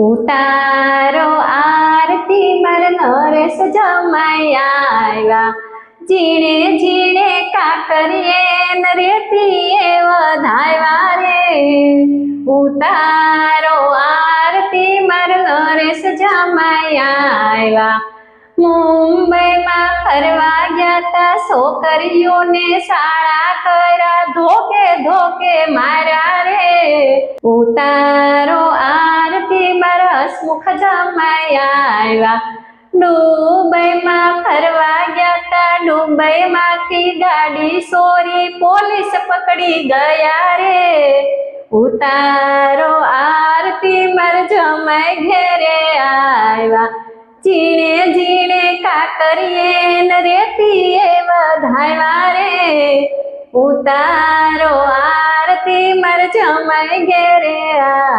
પુતારો આરતી પરનો રે સજા માય આયવા જીણે જીણે કાકરીન રેતી એ વ ધાયવા રે પુતારો આરતી પરનો રે સજા માય આયવા મું મેં માં પરવા ગયા તા સો કરિયો ને સાળા કરા ઢોકે ઢોકે માર્યા રે પુતારો આ હસમુખ જમાય આવ્યા ડુબઈમાં ફરવા ગયા તા ડુબઈમાંથી ગાડી સોરી પોલીસ પકડી ગયા રે ઉતારો આરતી મર જમાય ઘેરે આવ્યા જીણે જીણે કાકરીએ ન રેતીએ વધાવ્યા રે ઉતારો આરતી મર જમાય ઘેરે આવ્યા